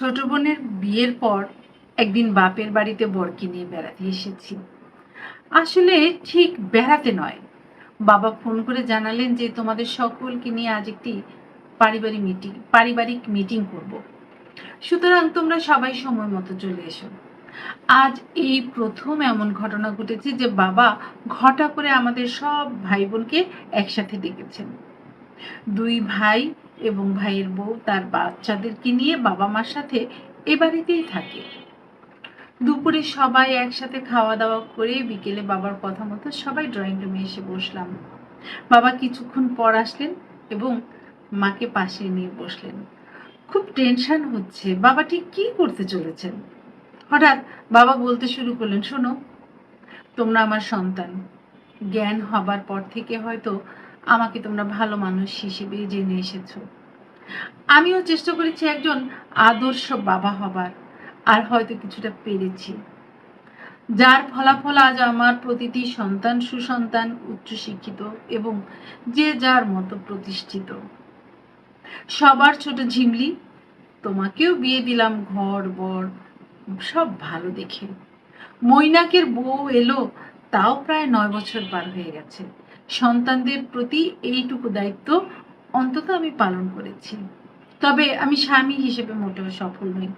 ছোট বোনের বিয়ের পর একদিন বাপের বাড়িতে বরকে নিয়ে বেড়াতে এসেছি। আসলে ঠিক বেড়াতে নয়। বাবা ফোন করে জানালেন যে তোমাদের সকলকে নিয়ে আজ একটি পারিবারিক মিটিং পারিবারিক মিটিং করব। সুতরাং তোমরা সবাই সময় মতো চলে এসো। আজ এই প্রথম এমন ঘটনা ঘটেছে যে বাবা ঘটা করে আমাদের সব ভাই বোনকে একসাথে ডেকেছেন। দুই ভাই এবং ভাইয়ের বউ তার বাচ্চাদেরকে নিয়ে বাবা মার সাথে এ বাড়িতেই থাকে। দুপুরে সবাই একসাথে খাওয়া দাওয়া করে বিকেলে বাবার কথা মতো সবাই ড্রয়িং রুমে এসে বসলাম। বাবা কিছুক্ষণ পর আসলেন এবং মাকে পাশে নিয়ে বসলেন। খুব টেনশন হচ্ছে, বাবা ঠিক কি করতে চলেছেন? হঠাৎ বাবা বলতে শুরু করলেন, শোনো, তোমরা আমার সন্তান। জ্ঞান হবার পর থেকে হয়তো আমাকে তোমরা ভালো মানুষ হিসেবে জেনে এসেছ। আমিও চেষ্টা করেছি একজন আদর্শ বাবা হবার, আর হয়তো কিছুটা পেরেছি। যার ফলাফল আজ আমার প্রতিটি সন্তান সুসন্তান, উচ্চশিক্ষিত এবং যে যার মতো প্রতিষ্ঠিত। সবার ছোট ঝিমলি, তোমাকেও বিয়ে দিলাম ঘর, বর, সব ভালো দেখে। মৈনাকের বউ এলো, তাও প্রায় নয় বছর পার হয়ে গেছে। সন্তানদের প্রতি এইটুকু দায়িত্ব অন্তত আমি পালন করেছি। তবে আমি স্বামী হিসেবে মোটেও সফল নই,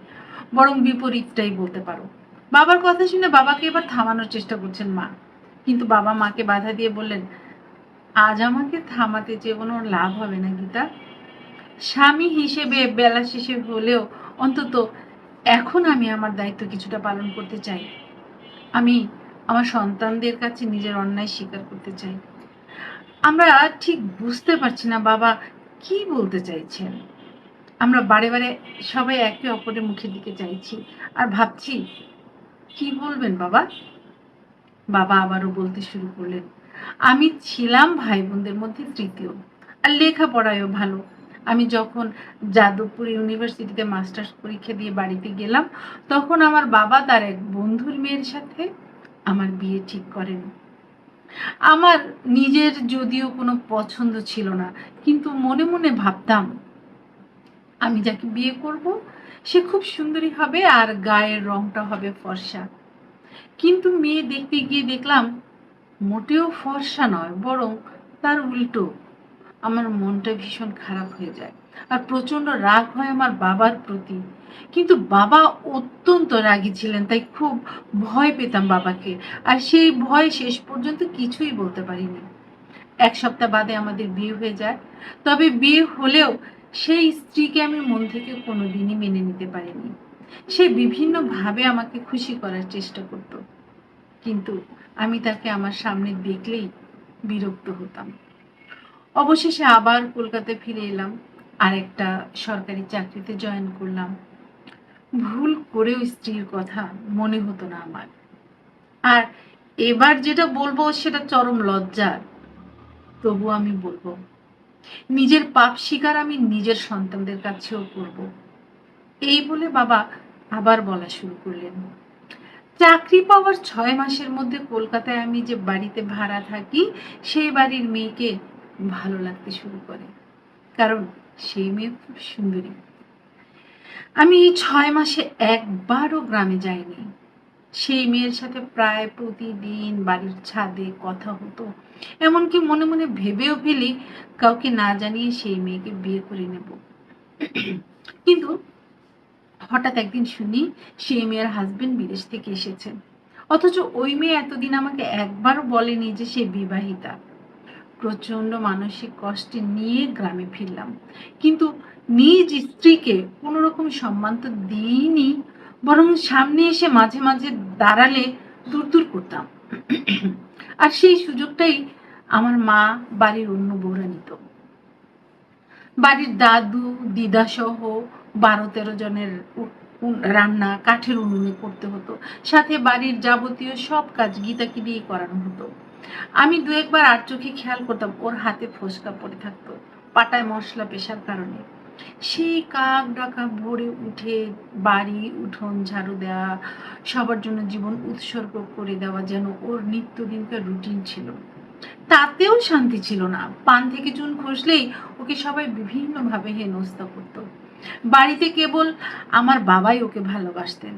বরং বিপরীতটাই বলতে পারো। বাবার কথা শুনে বাবাকে এবার থামানোর চেষ্টা করছেন মা। কিন্তু বাবা মাকে বাধা দিয়ে বললেন, আজ আমাকে থামাতে যে কোনো লাভ হবে না গীতা। স্বামী হিসেবে বেলা শেষে হলেও অন্তত এখন আমি আমার দায়িত্ব কিছুটা পালন করতে চাই। আমি আমার সন্তানদের কাছে নিজের অন্যায় স্বীকার করতে চাই। আমরা ঠিক বুঝতে পারছি না বাবা কি বলতে চাইছেন। আমরা বারে বারে সবাই একে অপরের মুখের দিকে চাইছি আর ভাবছি, কি বলবেন বাবা? বাবা আবারও বলতে শুরু করলেন, আমি ছিলাম ভাই বোনদের মধ্যে তৃতীয় আর লেখাপড়ায়ও ভালো। আমি যখন যাদবপুর ইউনিভার্সিটিতে মাস্টার্স পরীক্ষা দিয়ে বাড়িতে গেলাম, তখন আমার বাবা তার এক বন্ধুর মেয়ের সাথে আমার বিয়ে ঠিক করেন। আমার নিজের যদিও কোনো পছন্দ ছিল না, কিন্তু মনে মনে ভাবতাম, আমি যাকে বিয়ে করব, সে খুব সুন্দরী হবে আর গায়ের রংটা হবে ফর্সা। কিন্তু মেয়ে দেখতে গিয়ে দেখলাম, মোটেও ফর্সা নয়, বরং তার উল্টো। আমার মনটা ভীষণ খারাপ হয়ে যায়। আর প্রচণ্ড রাগ হয় আমার বাবার প্রতি। কিন্তু বাবা অত্যন্ত রাগী ছিলেন, তাই খুব ভয় পেতাম বাবাকে। আর সেই ভয় শেষ পর্যন্ত কিছুই বলতে পারিনি। এক সপ্তাহ বাদে আমাদের বিয়ে হয়ে যায়। তবে বিয়ে হলেও সেই স্ত্রীকে আমি মন থেকে কোনোদিনই মেনে নিতে পারিনি। সে বিভিন্নভাবে আমাকে খুশি করার চেষ্টা করত। কিন্তু আমি তাকে আমার সামনে দেখলেই বিরক্ত হতাম। অবশেষে আবার কলকাতায় ফিরে এলাম। আর একটা সরকারি চাকরিতে জয়েন করলাম। ভুল করেও স্ত্রীর কথা মনে হতো না আমার। আর এবার যেটা বলব সেটা চরম লজ্জার। তবু আমি বলব, নিজের পাপ শিকার আমি নিজের সন্তানদের কাছেও করব। এই বলে বাবা আবার বলা শুরু করলেন। চাকরি পাওয়ার ছয় মাসের মধ্যে কলকাতায় আমি যে বাড়িতে ভাড়া থাকি, সেই বাড়ির মেয়েকে ভালো লাগতে শুরু করে। কারণ সেই মেয়ে খুব সুন্দরী। আমি ছয় মাসে একবারও গ্রামে যাইনি। সেই মেয়ের সাথে প্রায় প্রতিদিন বাড়ির ছাদে কথা হতো। এমনকি মনে মনে ভেবেও ফেলি কাউকে না জানিয়ে সেই মেয়েকে বিয়ে করে নেব। কিন্তু হঠাৎ একদিন শুনি সেই মেয়ের হাজবেন্ড বিদেশ থেকে এসেছেন। অথচ ওই মেয়ে এতদিন আমাকে একবারও বলেনি যে সে বিবাহিতা। প্রচণ্ড মানসিক কষ্টে নিয়ে গ্রামে ফিরলাম। কিন্তু নিজ স্ত্রীকে কোনো রকম সম্মান তো দিইনি, বরং সামনে এসে মাঝে মাঝে দাঁড়ালে দূর দূর করতাম। আর সেই সুযোগটাই আমার মা বাড়ির অন্য বউরা নিত। বাড়ির দাদু দিদা সহ বারো তেরো জনের রান্না, কাঠের উনুনে করতে হতো। সাথে বাড়ির যাবতীয় সব কাজ গীতাকে দিয়েই করানো হতো। আমি দু একবার আর চোখে খেয়াল করতাম ওর হাতে ফোসকা পড়ে থাকতো, পাটায় মশলা পেশার কারণে। সেই কাক ডাকা ভোরে উঠে বাড়ি উঠোন ঝাড়ু দেওয়া সবার জন্য জীবন উৎসর্গ করে দেওয়া যেন ওর নিত্যদিনকার রুটিন ছিল। তাতেও শান্তি ছিল না। পান থেকে চুন খসলেই ওকে সবাই বিভিন্নভাবে হেনস্থা করতো। বাড়িতে কেবল আমার বাবাই ওকে ভালোবাসতেন।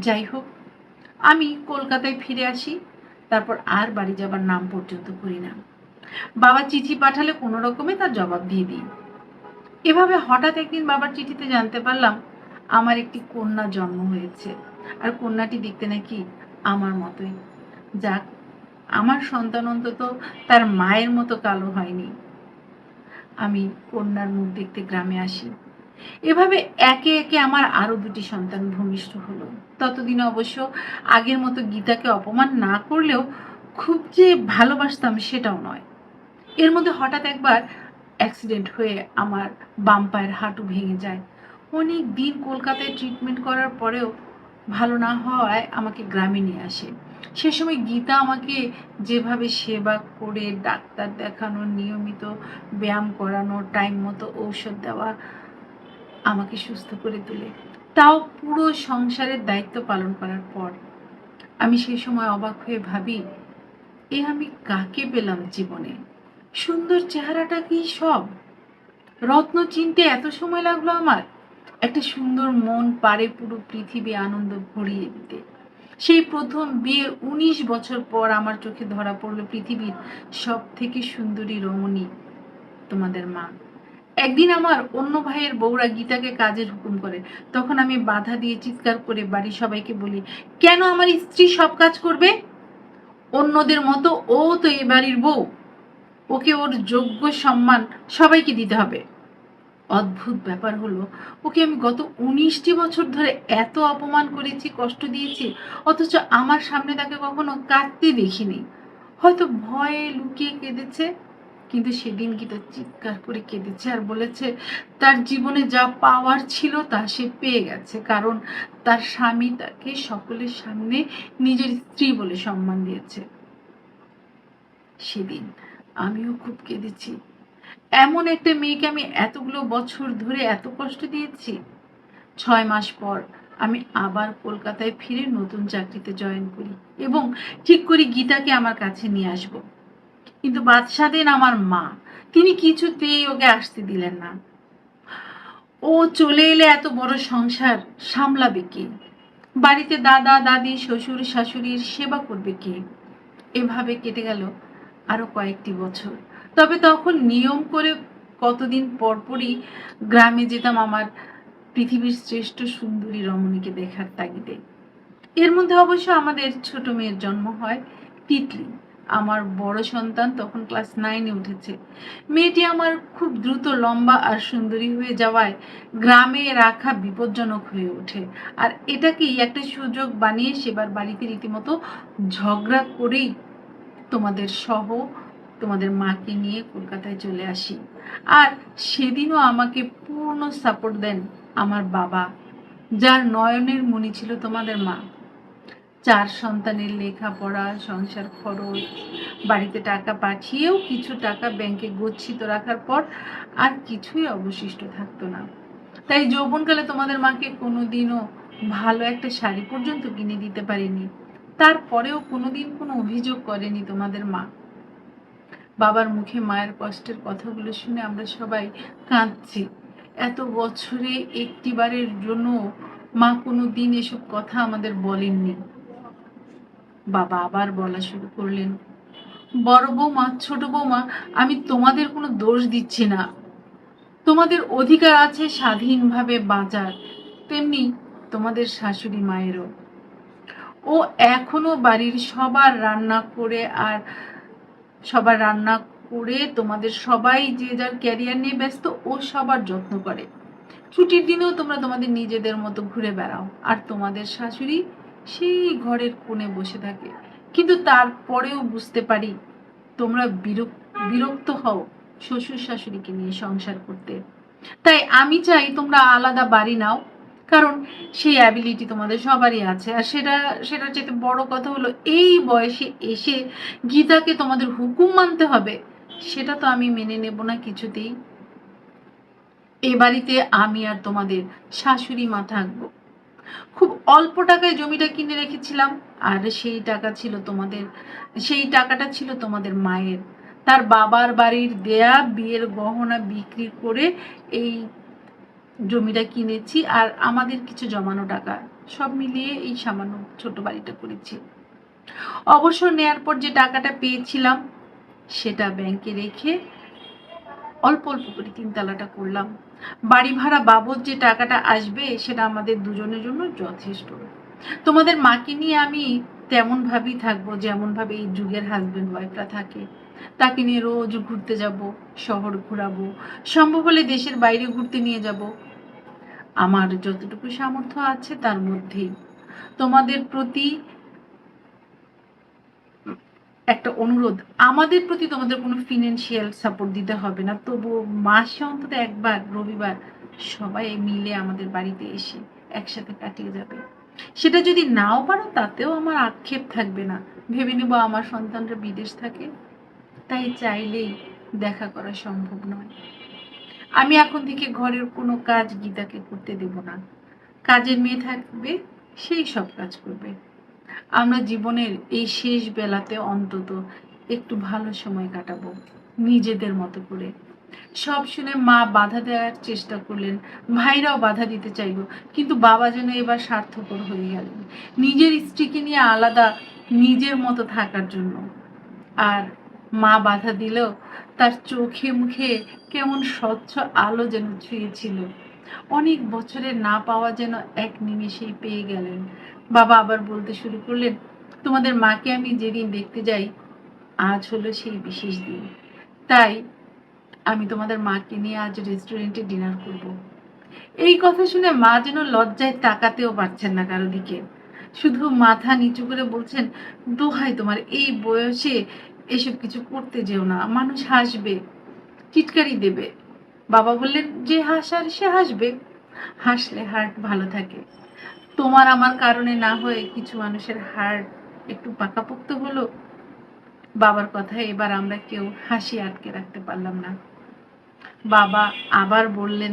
যাই হোক, আমি কলকাতায় ফিরে আসি। তারপর আর বাড়ি যাবার নাম পর্যন্ত করি না। বাবা চিঠি পাঠালে কোনো রকমে তার জবাব দিয়ে দিই। এভাবে হঠাৎ একদিন বাবার চিঠিতে জানতে পারলাম, আমার একটি কন্যা জন্ম হয়েছে। আর কন্যাটি দেখতে নাকি আমার মতোই। যাক, আমার সন্তান অন্তত তার মায়ের মতো কালো হয়নি। আমি কন্যার মুখ দেখতে গ্রামে আসি। এভাবে একে একে আমার আরও দুটি সন্তান ভূমিষ্ঠ হলো। ততদিন অবশ্য আগের মতো গীতাকে অপমান না করলেও খুব যে ভালোবাসতাম সেটাও নয়। এর মধ্যে হঠাৎ একবার অ্যাক্সিডেন্ট হয়ে আমার বাম পায়ের হাঁটু ভেঙে যায়। অনেক দিন কলকাতায় ট্রিটমেন্ট করার পরেও ভালো না হওয়ায় আমাকে গ্রামে নিয়ে আসে। সে সময় গীতা আমাকে যেভাবে সেবা করে, ডাক্তার দেখানো, নিয়মিত ব্যায়াম করানো টাইম মতো ঔষধ দেওয়া আমাকে সুস্থ করে তোলে। তাও পুরো সংসারের দায়িত্ব পালন করার পর। আমি সেই সময় অবাক হয়ে ভাবি, এ আমি কাকে পেলাম জীবনে? সুন্দর চেহারাটা কি সব? রত্ন চিনতে এত সময় লাগল আমার। একটা সুন্দর মন পারে পুরো পৃথিবী আনন্দ ভরিয়ে দিতে। সেই প্রথম বিয়ের উনিশ বছর পর আমার চোখে ধরা পড়ল পৃথিবীর সব থেকে সুন্দরী রমণী তোমাদের মা। একদিন আমার অন্য ভাইয়ের বউরা গীতাকে কাজের হুকুম করে। তখন আমি বাধা দিয়ে চিৎকার করে বাড়ির সবাইকে বলি, কেন আমার স্ত্রী সব কাজ করবে? অন্যদের মতো ও তো এ বাড়ির বউ। ওকে ওর যোগ্য সম্মান সবাইকে দিতে হবে। অদ্ভুত ব্যাপার হলো, ওকে আমি গত উনিশটি বছর ধরে এত অপমান করেছি, কষ্ট দিয়েছি, অথচ আমার সামনে তাকে কখনো কাঁদতে দেখিনি। হয়তো ভয়ে লুকিয়ে কেঁদেছে। কিন্তু সেদিন গীতা চিৎকার করে কেঁদেছে আর বলেছে, তার জীবনে যা পাওয়ার ছিল তা সে পেয়ে গেছে, কারণ তার স্বামী তাকে সকলের সামনে নিজের স্ত্রী বলে সম্মান দিয়েছে। সেদিন আমিও খুব কেঁদেছি। এমন একটা মেয়েকে আমি এতগুলো বছর ধরে এত কষ্ট দিয়েছি। ছয় মাস পর আমি আবার কলকাতায় ফিরে নতুন চাকরিতে জয়েন করি এবং ঠিক করি গীতাকে আমার কাছে নিয়ে আসব। কিন্তু বাদশাদেন আমার মা। তিনি কিছুতেই ওকে আসতে দিলেন না। ও চলে এলে এত বড় সংসার সামলাবে কে? বাড়িতে দাদা, দাদি, শ্বশুর, শাশুড়ির সেবা করবে কে? এভাবে কেটে গেল আরও কয়েকটি বছর। তবে তখন নিয়ম করে কতদিন পরপরই গ্রামে যেতাম আমার পৃথিবীর শ্রেষ্ঠ সুন্দরী রমণীকে দেখার তাগিদে। এর মধ্যে অবশ্য আমাদের ছোট মেয়ের জন্ম হয় তিতলি। আমার বড় সন্তান তখন ক্লাস নাইনে উঠেছে। মেয়েটি আমার খুব দ্রুত লম্বা আর সুন্দরী হয়ে যাওয়ায় গ্রামে রাখা বিপজ্জনক হয়ে ওঠে। আর এটাকেই একটা সুযোগ বানিয়ে সেবার বাড়িতে রীতিমতো ঝগড়া করেই তোমাদের সহ তোমাদের মাকে নিয়ে কলকাতায় চলে আসি। আর সেদিনও আমাকে পূর্ণ সাপোর্ট দেন আমার বাবা, যার নয়নের মণি ছিল তোমাদের মা। চার সন্তানের লেখাপড়া, সংসার খরচ, বাড়িতে টাকা পাঠিয়েও কিছু টাকা ব্যাংকে গচ্ছিত রাখার পর আর কিছুই অবশিষ্ট থাকতো না। তাই যৌবনকালে তোমাদের মাকে কোনোদিনও ভালো একটা শাড়ি পর্যন্ত কিনে দিতে পারিনি। তারপরেও কোনোদিন কোনো অভিযোগ করেনি তোমাদের মা। বাবার মুখে মায়ের কষ্টের কথাগুলো শুনে আমরা সবাই কাঁদছি। এত বছরে একটিবারের জন্য মা কোনো দিন এসব কথা আমাদের বলেননি। বাবা আবার বলা শুরু করলেন, বড় বৌমা, ছোট বৌমা, আমি তোমাদের কোনো দোষ দিচ্ছি না। তোমাদের অধিকার আছে স্বাধীনভাবে বাঁচার। তেমনি তোমাদের শাশুড়ি মায়েরও। ও এখনও বাড়ির সবার রান্না করে আর সবার রান্না করে তোমাদের সবাই যে যার ক্যারিয়ার নিয়ে ব্যস্ত, ও সবার যত্ন করে। ছুটির দিনেও তোমরা তোমাদের নিজেদের মতো ঘুরে বেড়াও। আর তোমাদের শাশুড়ি সেই ঘরের কোণে বসে থাকে। কিন্তু তারপরেও বুঝতে পারি, তোমরা বিরক- বিরক্ত হও শ্বশুর শাশুড়িকে নিয়ে সংসার করতে। তাই আমি চাই তোমরা আলাদা বাড়ি নাও, কারণ সেই অ্যাবিলিটি তোমাদের সবারই আছে। আর সেটা, সেটার চেয়ে বড় কথা হলো, এই বয়সে এসে গীতাকে তোমাদের হুকুম মানতে হবে, সেটা তো আমি মেনে নেব না কিছুতেই। এ বাড়িতে আমি আর তোমাদের শাশুড়ি মা থাকব। খুব অল্প টাকায় জমিটা কিনে রেখেছিলাম। আর সেই টাকা ছিল তোমাদের, সেই টাকাটা ছিল তোমাদের মায়ের। তার বাবার বাড়ির দেয়া বিয়ের গহনা বিক্রি করে এই জমিটা কিনেছি আর আমাদের কিছু জমানো টাকা সব মিলিয়ে এই সামান্য ছোট বাড়িটা করেছি। অবসর নেয়ার পর যে টাকাটা পেয়েছিলাম, সেটা ব্যাংকে রেখে অল্প অল্প করে তিনতলাটা করলাম। বাড়ি ভাড়া বাবদ যে টাকাটা আসবে, সেটা আমাদের দুজনের জন্য যথেষ্ট। তোমাদের মাকে নিয়ে আমি তেমন ভাবেই থাকব যেমন ভাবে এই যুগের হাজব্যান্ড ওয়াইফরা থাকে। তাকে নিয়ে রোজ ঘুরতে যাব, শহর ঘোরাবো, সম্ভব হলে দেশের বাইরে ঘুরতে নিয়ে যাব। আমার যতটুকু সামর্থ্য আছে তার মধ্যেই। তোমাদের প্রতি একটা অনুরোধ, আমাদের প্রতি তোমাদের কোনো ফিনান্সিয়াল সাপোর্ট দিতে হবে না। তবু মাসে অন্তত একবার, রবিবার সবাই মিলে আমাদের বাড়িতে এসে একসাথে কাটিয়ে যাবে। সেটা যদি নাও পারো, তাতেও আমার আক্ষেপ থাকবে না। ভেবে নেব আমার সন্তানরা বিদেশ থাকে, তাই চাইলেই দেখা করা সম্ভব নয়। আমি এখন থেকে ঘরের কোনো কাজ গীতাকে করতে দেব না। কাজের মেয়ে থাকবে, সেই সব কাজ করবে। আমরা জীবনের এই শেষ বেলাতে অন্তত একটু ভালো সময় কাটাবো, নিজেদের মতো করে। সব শুনে মা বাধা দেওয়ার চেষ্টা করলেন, ভাইরাও বাধা দিতে চাইল, কিন্তু বাবা যেন এবার স্বার্থপর হয়ে গেলেন। নিজের স্ত্রীকে নিয়ে আলাদা নিজের মতো থাকার জন্য। আর মা বাধা দিলেও তার চোখে মুখে কেমন স্বচ্ছ আলো যেন ছুঁয়েছিল। অনেক বছরের না পাওয়া যেন এক নিমেষেই পেয়ে গেলেন। বাবা আবার বলতে শুরু করলেন, তোমাদের মাকে আমি যেদিন দেখতে যাই, আজ হলো সেই বিশেষ দিন। তাই আমি তোমাদের মাকে নিয়ে আজ রেস্টুরেন্টে ডিনার করব। এই কথা শুনে মা যেন লজ্জায় তাকাতেও পারছেন না কারও দিকে। শুধু মাথা নিচু করে বলছেন, দোহাই তোমার, এই বয়সে এসব কিছু করতে যেও না, মানুষ হাসবে চিৎকারি দেবে। বাবা বললেন, যে হাসার সে হাসবে। হাসলে হার্ট ভালো থাকে। তোমার আমার কারণে না হয়ে কিছু মানুষের হার্ট একটু পাকাপোক্ত হলো, বাবার কথায় এবার আমরা কেউ হাসি আটকে রাখতে পারলাম না। বাবা আবার বললেন,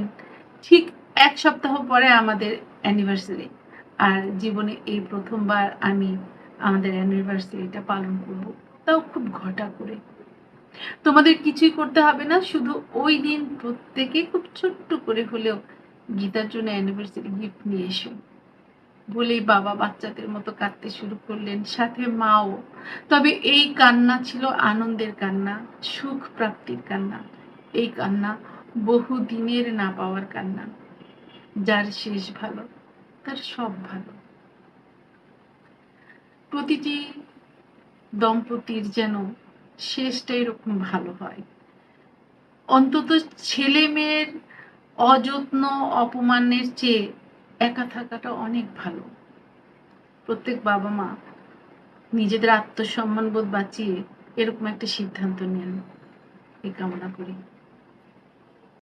ঠিক এক সপ্তাহ পরে আমাদের অ্যানিভার্সারি আর জীবনে এই প্রথমবার আমি আমাদের অ্যানিভার্সারিটা পালন করব। তাও খুব ঘটা করে। তোমাদের কিছুই করতে হবে না, শুধু ওই দিন প্রত্যেকে খুব ছোট্ট করে হলেও গীতার জন্য অ্যানিভার্সারি গিফট নিয়ে এসো। বলেই বাবা বাচ্চাদের মতো কাঁদতে শুরু করলেন, সাথে মাও। তবে এই কান্না ছিল আনন্দের কান্না, সুখ প্রাপ্তির কান্না। এই কান্না বহু দিনের না পাওয়ার কান্না। যার শেষ ভালো, তার সব ভালো। প্রতিটি দম্পতির যেন শেষটা এরকম ভালো হয়। অন্তত ছেলে মেয়ের অযত্ন অপমানের চেয়ে একা থাকাটা অনেক ভালো। প্রত্যেক বাবা মা নিজেদের আত্মসম্মানবোধ বাঁচিয়ে এরকম একটা সিদ্ধান্ত নেন। এই কামনা করি।